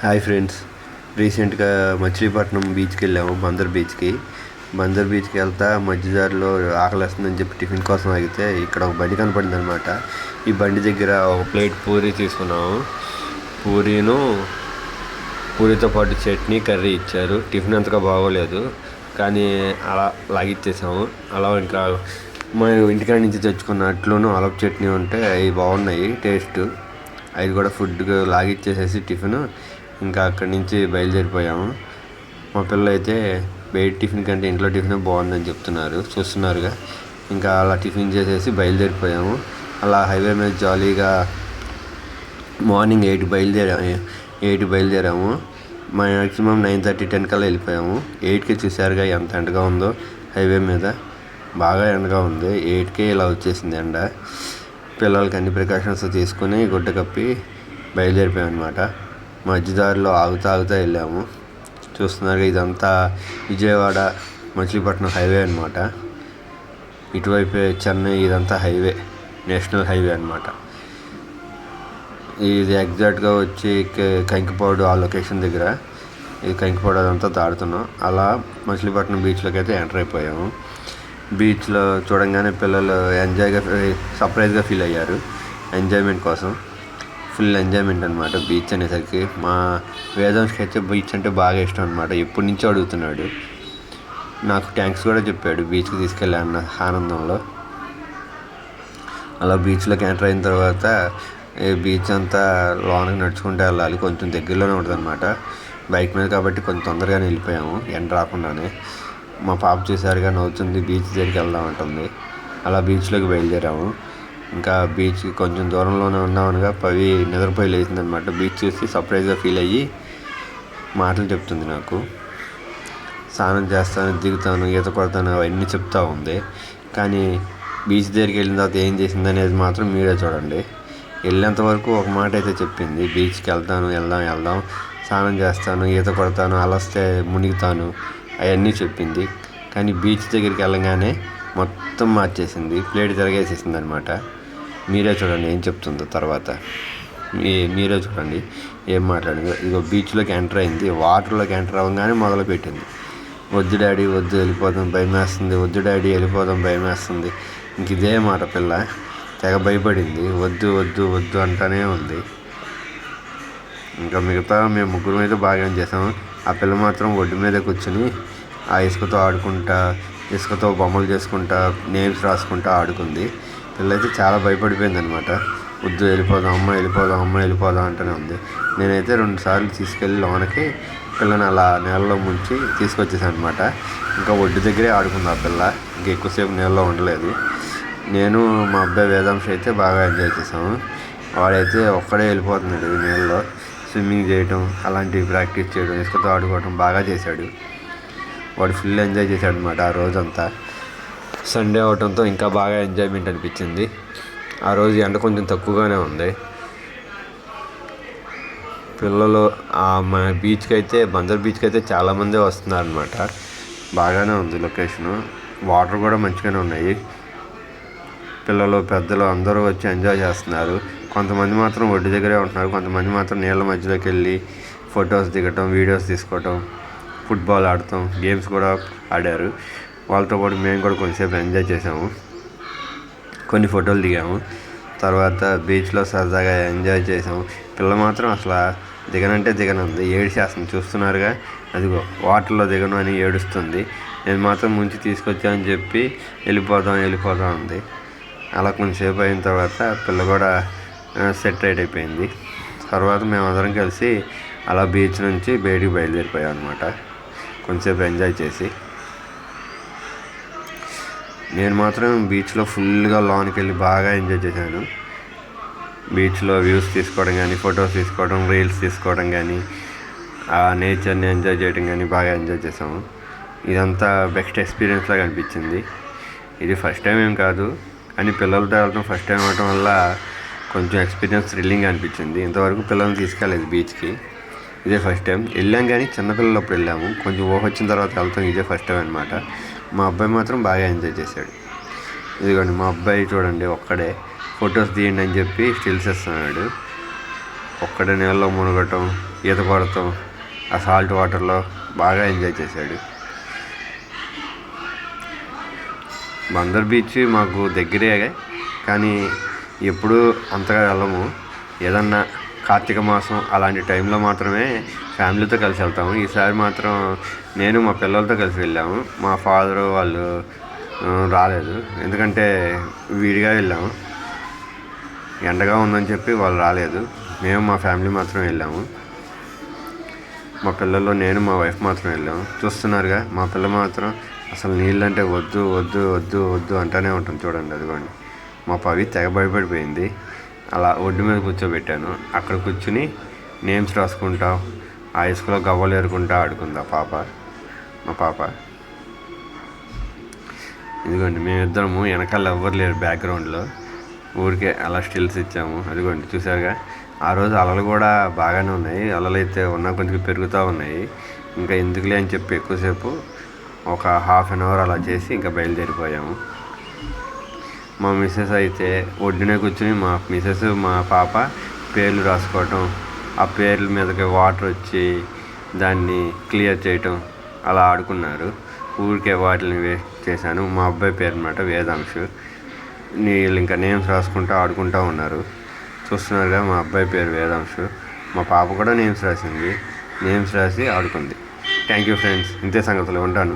Hi friends. రీసెంట్గా మచిలీపట్నం బీచ్కి వెళ్ళాము బందర్ బీచ్కి. బందర్ బీచ్కి వెళ్తా మధ్యదారిలో ఆకలిస్తుందని చెప్పి టిఫిన్ కోసం ఆగితే ఇక్కడ ఒక బండి కనపడింది అనమాట ఈ బండి దగ్గర ఒక ప్లేట్ పూరీ తీసుకున్నాము. పూరీను పూరితో పాటు చట్నీ కర్రీ ఇచ్చారు. టిఫిన్ అంతగా బాగోలేదు కానీ అలా లాగిచ్చేసాము. అలా ఇంకా మా ఇంటికాడ నుంచి తెచ్చుకున్న అట్లోనూ అలప్ చట్నీ ఉంటే అవి బాగున్నాయి టేస్ట్. అవి కూడా ఫుడ్ లాగిచ్చేసేసి టిఫిన్. ఇంకా అక్కడి నుంచి బయలుదేరిపోయాము. మా పిల్లలు అయితే బయట టిఫిన్ కంటే ఇంట్లో టిఫిన్ బాగుందని చెప్తున్నారు చూస్తున్నారుగా. ఇంకా అలా టిఫిన్ చేసేసి బయలుదేరిపోయాము. అలా హైవే మీద జాలీగా మార్నింగ్ ఎయిట్ బయలుదేరా ఎయిట్ బయలుదేరాము. మ్యాక్సిమం నైన్ థర్టీ టెన్ కల్లా వెళ్ళిపోయాము. ఎయిట్కి చూసారుగా ఎంత ఎండగా ఉందో హైవే మీద. బాగా ఎండగా ఉంది. ఎయిట్కే ఇలా వచ్చేసింది ఎండ. పిల్లలకి అన్ని ప్రికాషన్స్ తీసుకుని గుడ్డ కప్పి బయలుదేరిపోయాం అనమాట మధ్యదారిలో ఆగుతా ఆగుతా వెళ్ళాము. చూస్తున్నారు ఇదంతా విజయవాడ మచిలీపట్నం హైవే అనమాట ఇటువైపు చెన్నై ఇదంతా హైవే నేషనల్ హైవే అనమాట ఇది ఎగ్జాక్ట్గా వచ్చి క- కంకిపాడు ఆ లొకేషన్ దగ్గర. ఇది కంకిపాడు అదంతా దాడుతున్నాం అలా మచిలీపట్నం బీచ్లోకి అయితే ఎంటర్ అయిపోయాము. బీచ్లో చూడంగానే పిల్లలు ఎంజాయ్గా సర్ప్రైజ్గా ఫీల్ అయ్యారు. ఎంజాయ్మెంట్ కోసం. ఫుల్ ఎంజాయ్మెంట్ అనమాట బీచ్ అనేసరికి. మా వేదాంశ్కి అయితే బీచ్ అంటే బాగా ఇష్టం అనమాట ఎప్పటి నుంచో అడుగుతున్నాడు. నాకు థ్యాంక్స్ కూడా చెప్పాడు బీచ్కి తీసుకెళ్ళాను ఆనందంలో. అలా బీచ్లోకి ఎంటర్ అయిన తర్వాత ఈ బీచ్ అంతా లోనకి నడుచుకుంటూ వెళ్ళాలి. కొంచెం దగ్గరలోనే ఉంటుంది అనమాట బైక్ మీద కాబట్టి కొంచెం తొందరగానే వెళ్ళిపోయాము. ఎండ రాకుండానే. మా పాప చూసారుగా నవ్వుతుంది బీచ్ దగ్గరికి వెళ్దాం అంటుంది. అలా బీచ్లోకి బయలుదేరాము. ఇంకా బీచ్ కొంచెం దూరంలోనే ఉన్నామనగా పవి నిద్రపోయి లేచిందనమాట. బీచ్ చూసి సర్ప్రైజ్గా ఫీల్ అయ్యి మాటలు చెప్తుంది నాకు. స్నానం చేస్తాను దిగుతాను ఈత కొడతాను అవన్నీ చెప్తూ ఉంది. కానీ బీచ్ దగ్గరికి వెళ్ళిన తర్వాత ఏం చేసింది అనేది మాత్రం మీరే చూడండి. వెళ్ళేంత వరకు ఒక మాట అయితే చెప్పింది. బీచ్కి వెళ్తాను వెళ్దాం వెళ్దాం. స్నానం చేస్తాను ఈత కొడతాను అలస్తే మునిగుతాను అవన్నీ చెప్పింది. కానీ బీచ్ దగ్గరికి వెళ్ళగానే మొత్తం మార్చేసింది. ప్లేట్ తిరగేసేసింది అనమాట. మీరే చూడండి ఏం చెప్తుందో తర్వాత. మీ మీరే చూడండి ఏం మాట్లాడింది. ఇగో బీచ్లోకి ఎంటర్ అయింది. వాటర్లోకి ఎంటర్ అవ్వగానే మొదలు పెట్టింది వద్దు డాడీ వద్దు వెళ్ళిపోదాం భయం వేస్తుంది. వద్దు డాడీ వెళ్ళిపోదాం భయం వేస్తుంది. ఇంక ఇదే మాట పిల్ల. తెగ భయపడింది. వద్దు వద్దు వద్దు అంటానే ఉంది. ఇంకా మిగతా మేము ముగ్గురు అయితే బాగా చేసాము ఆ పిల్ల మాత్రం ఒడ్డు మీద కూర్చుని ఆ ఇసుకతో ఆడుకుంటా ఇసుకతో బొమ్మలు చేసుకుంటా నేమ్స్ రాసుకుంటా ఆడుకుంది. పిల్లయితే చాలా భయపడిపోయింది అనమాట వద్దు వెళ్ళిపోదాం అమ్మ వెళ్ళిపోదాం అమ్మ వెళ్ళిపోదాం అంటూనే ఉంది. నేనైతే రెండు సార్లు తీసుకెళ్ళి లోనకి పిల్లని అలా నీళ్ళలో ముంచి తీసుకొచ్చేసాను అనమాట ఇంకా ఒడ్డు దగ్గరే ఆడుకుంది ఆ పిల్ల. ఇంకా ఎక్కువసేపు నీళ్ళలో ఉండలేదు. నేను మా అబ్బాయి వేదాంశ అయితే బాగా ఎంజాయ్ చేసాము వాడైతే ఒక్కడే వెళ్ళిపోతున్నాడు నీళ్ళలో స్విమ్మింగ్ చేయటం అలాంటివి ప్రాక్టీస్ చేయడం ఇసుకతో ఆడుకోవడం బాగా చేశాడు. వాడు ఫుల్ ఎంజాయ్ చేశాడు అనమాట ఆ రోజంతా. సండే అవటంతో ఇంకా బాగా ఎంజాయ్మెంట్ అనిపించింది. ఆ రోజు ఎండ కొంచెం తక్కువగానే ఉంది. పిల్లలు మా మన బీచ్కి అయితే బందర్ బీచ్కి అయితే చాలామంది వస్తున్నారు అనమాట బాగానే ఉంది లొకేషను. వాటర్ కూడా మంచిగానే ఉన్నాయి. పిల్లలు పెద్దలు అందరూ వచ్చి ఎంజాయ్ చేస్తున్నారు. కొంతమంది మాత్రం ఒడ్డు దగ్గరే ఉంటున్నారు. కొంతమంది మాత్రం నీళ్ళ మధ్యలోకి వెళ్ళి ఫొటోస్ దిగటం వీడియోస్ తీసుకోవటం ఫుట్బాల్ ఆడటం గేమ్స్ కూడా ఆడారు. వాళ్ళతో పాటు మేము కూడా కొంచెంసేపు ఎంజాయ్ చేసాము. కొన్ని ఫోటోలు దిగాము. తర్వాత బీచ్లో సరదాగా ఎంజాయ్ చేసాము. పిల్ల మాత్రం అసలు దిగనంటే దిగనుంది. ఏడిచేస్తుంది చూస్తున్నారుగా. అదిగో వాటర్లో దిగను అని ఏడుస్తుంది. నేను మాత్రం ముంచి తీసుకొచ్చానని చెప్పి వెళ్ళిపోదాం వెళ్ళిపోదాం ఉంది అలా కొంచెంసేపు అయిన తర్వాత పిల్ల కూడా సెట్ రైట్ అయిపోయింది. తర్వాత మేమందరం కలిసి అలా బీచ్ నుంచి బయటికి బయలుదేరిపోయాం అనమాట కొంచెంసేపు ఎంజాయ్ చేసి. నేను మాత్రం బీచ్లో ఫుల్గా లోనికి వెళ్ళి బాగా ఎంజాయ్ చేశాను. బీచ్లో వ్యూస్ తీసుకోవడం కానీ ఫొటోస్ తీసుకోవడం రీల్స్ తీసుకోవడం కానీ ఆ నేచర్ని ఎంజాయ్ చేయడం కానీ బాగా ఎంజాయ్ చేసాము ఇదంతా బెస్ట్ ఎక్స్పీరియన్స్ లాగా అనిపించింది. ఇది ఫస్ట్ టైం ఏం కాదు కానీ పిల్లలతో వెళ్ళడం ఫస్ట్ టైం అవడం వల్ల కొంచెం ఎక్స్పీరియన్స్ థ్రిల్లింగ్ అనిపించింది. ఇంతవరకు పిల్లల్ని తీసుకెళ్ళలేదు బీచ్కి. ఇదే ఫస్ట్ టైం. వెళ్ళాం కానీ చిన్నపిల్లలప్పుడు వెళ్ళాము. కొంచెం ఊహ వచ్చిన తర్వాత వెళ్తాం. ఇదే ఫస్ట్ టైం అనమాట మా అబ్బాయి మాత్రం బాగా ఎంజాయ్ చేశాడు. ఇదిగోండి మా అబ్బాయి చూడండి ఒక్కడే. ఫొటోస్ తీయండి అని చెప్పి స్టిల్స్ ఇస్తున్నాడు ఒక్కడే నీళ్ళలో మునగటం ఈత కొడటం ఆ సాల్ట్ వాటర్లో బాగా ఎంజాయ్ చేశాడు. బందర్ బీచ్ మాకు దగ్గరే కానీ ఎప్పుడూ అంతగా వెళ్ళము. ఏదన్నా కార్తీక మాసం అలాంటి టైంలో మాత్రమే ఫ్యామిలీతో కలిసి వెళ్తాము. ఈసారి మాత్రం నేను మా పిల్లలతో కలిసి వెళ్ళాము. మా ఫాదరు వాళ్ళు రాలేదు. ఎందుకంటే విడిగా వెళ్ళాము. ఎండగా ఉందని చెప్పి వాళ్ళు రాలేదు. మేము మా ఫ్యామిలీ మాత్రం వెళ్ళాము. మా పిల్లల్లో నేను మా వైఫ్ మాత్రం వెళ్ళాము. చూస్తున్నారుగా మా పిల్ల మాత్రం అసలు నీళ్ళంటే వద్దు వద్దు వద్దు వద్దు అంటానే ఉంటాం. చూడండి అదిగోండి. మా పవి తెగ భయపడిపోయింది. అలా ఒడ్డు మీద కూర్చోబెట్టాను. అక్కడ కూర్చుని నేమ్స్ రాసుకుంటా ఆ ఇసుకలో గవ్వలు ఏరుకుంటా ఆడుకుందా పాప మా పాప. ఇదిగోండి మేమిద్దరము వెనకాల ఎవ్వరు లేరు బ్యాక్గ్రౌండ్లో ఊరికే అలా స్టిల్స్ ఇచ్చాము. అదిగోండి చూసారుగా ఆ రోజు అలలు కూడా బాగానే ఉన్నాయి. అలలు అయితే ఉన్న కొంచెం పెరుగుతూ ఉన్నాయి. ఇంకా ఎందుకులే అని చెప్పి ఎక్కువసేపు ఒక హాఫ్ అన్ అవర్ అలా చేసి ఇంకా బయలుదేరిపోయాము. మా మిస్సెస్ అయితే ఒడ్డునే కూర్చుని మా మిస్సెస్ మా పాప పేర్లు రాసుకోవటం ఆ పేర్ల మీదకి వాటర్ వచ్చి దాన్ని క్లియర్ చేయటం అలా ఆడుకున్నారు. ఊరికే వాటిని వేస్ట్ చేశాను. మా అబ్బాయి పేరు అనమాట వేదాంశు. వీళ్ళు ఇంకా నేమ్స్ రాసుకుంటూ ఆడుకుంటూ ఉన్నారు. చూస్తున్నారుగా మా అబ్బాయి పేరు వేదాంశు. మా పాప కూడా నేమ్స్ రాసింది. నేమ్స్ రాసి ఆడుకుంది. థ్యాంక్ యూ ఫ్రెండ్స్ ఇంతే సంగతులు ఉంటాను.